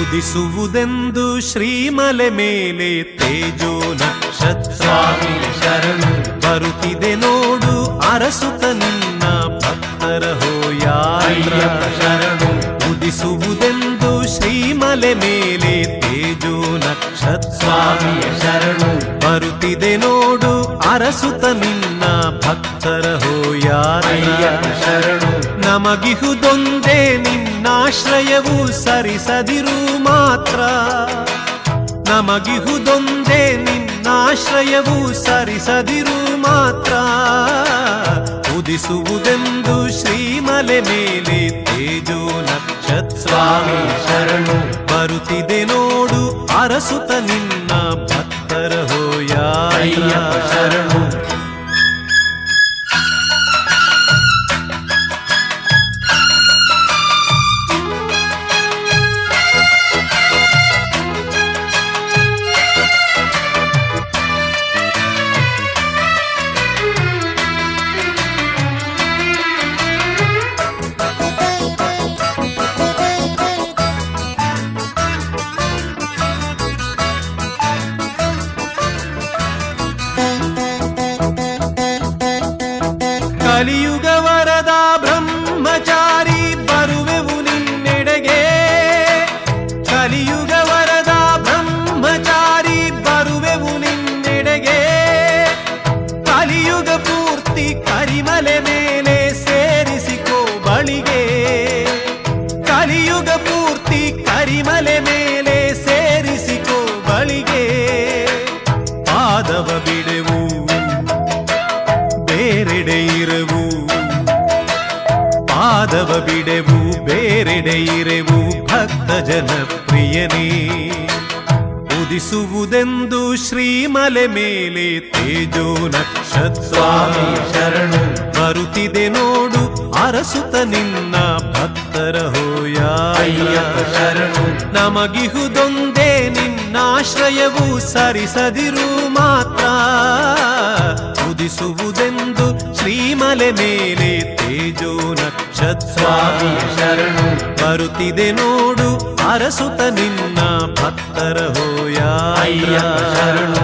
ಉದಿಸುವುದೆಂದು ಶ್ರೀಮಲೆ ಮೇಲೆ ತೇಜೋ ನಕ್ಷತ್ರಾಮಿ ಶರಣು ಬರುತ್ತಿದೆ ನೋಡು ಅರಸುತ ನಿನ್ನ ಭಕ್ತರ ಹೋಯಾತ್ರ ಶರಣು ಉದಿಸುವುದೆಂದು ಶ್ರೀಮಲೆ ಮೇಲೆ ತೇಜೋ ನಕ್ಷತ್ರಾಮಿ ಶರಣ ಶರಣು ಬರುತ್ತಿದೆ ನೋಡು ಅರಸುತ ನಿನ್ನ ಭಕ್ತರ ಹೋಯಾರಯ್ಯ ಶರಣು. ನಮಗಿಹುದೊಂದೇ ನಿನ್ನಾಶ್ರಯವು ಸರಿಸದಿರು ಮಾತ್ರ. ನಮಗಿಹುದೊಂದೇ ನಿನ್ನಾಶ್ರಯವು ಸರಿಸದಿರು ಮಾತ್ರ. ಉದಿಸುವುದೆಂದು ಶ್ರೀಮಲೆ ಮೇಲೆ ತೇಜೋ ನಕ್ಷತ್ರ ಶರಣು. ಬರುತ್ತಿದೆ ನೋಡು ಅರಸುತ ನಿನ್ನ ಭಕ್ತರ ಹೋಯಾರಯ್ಯ ಶರಣು. ಕಲಿಯುಗ ವರದ ಬ್ರಹ್ಮಚಾರಿ ಬರುವೆವು ನಿನ್ನೆಡೆಗೆ. ಕಲಿಯುಗ ವರದ ಬ್ರಹ್ಮಚಾರಿ ಬರುವೆವು ನಿನ್ನೆಡೆಗೆ. ಕಲಿಯುಗ ಪೂರ್ತಿ ಕರಿಮಲೆ ಮೇಲೆ ಸೇರಿಸಿಕೋ ಬಳಿಗೆ. ಕಲಿಯುಗ ಪೂರ್ತಿ ಕರಿಮಲೆ ಮೇಲೆ ಸೇರಿಸಿಕೋ ಬಳಿಗೆ. ಪಾದವ ಬಿಡೆವು ಇರವು. ಪಾದವ ಬಿಡೆವು ಬೇರೆಡೆ ಇರೆವು. ಭಕ್ತ ಜನಪ್ರಿಯನೇ ಉದಿಸುವುದೆಂದು ಶ್ರೀಮಲೆ ಮೇಲೆ ತೇಜೋ ನಕ್ಷತ್ರ ಶರಣು. ಬರುತ್ತಿದೆ ನೋಡು ಅರಸುತ ನಿನ್ನ ಭಕ್ತರ ಹೋಯ ಶರಣು. ನಮಗಿಹುದೊಂದೇ ನಿನ್ನಾಶ್ರಯವು ಸರಿಸದಿರು ಮಾತ್ರ. ಉದಿಸುವುದೆಂದು ಶ್ರೀಮಲೆ ಮೇಲೆ ತೇಜೋ ನಕ್ಷತ್ರ ಸ್ವಾಮಿ ಶರಣು ಬರುತ್ತಿದೆ ನೋಡು ಅರಸುತ ನಿನ್ನ ಭಕ್ತರ ಹೋಯ ಶರಣು.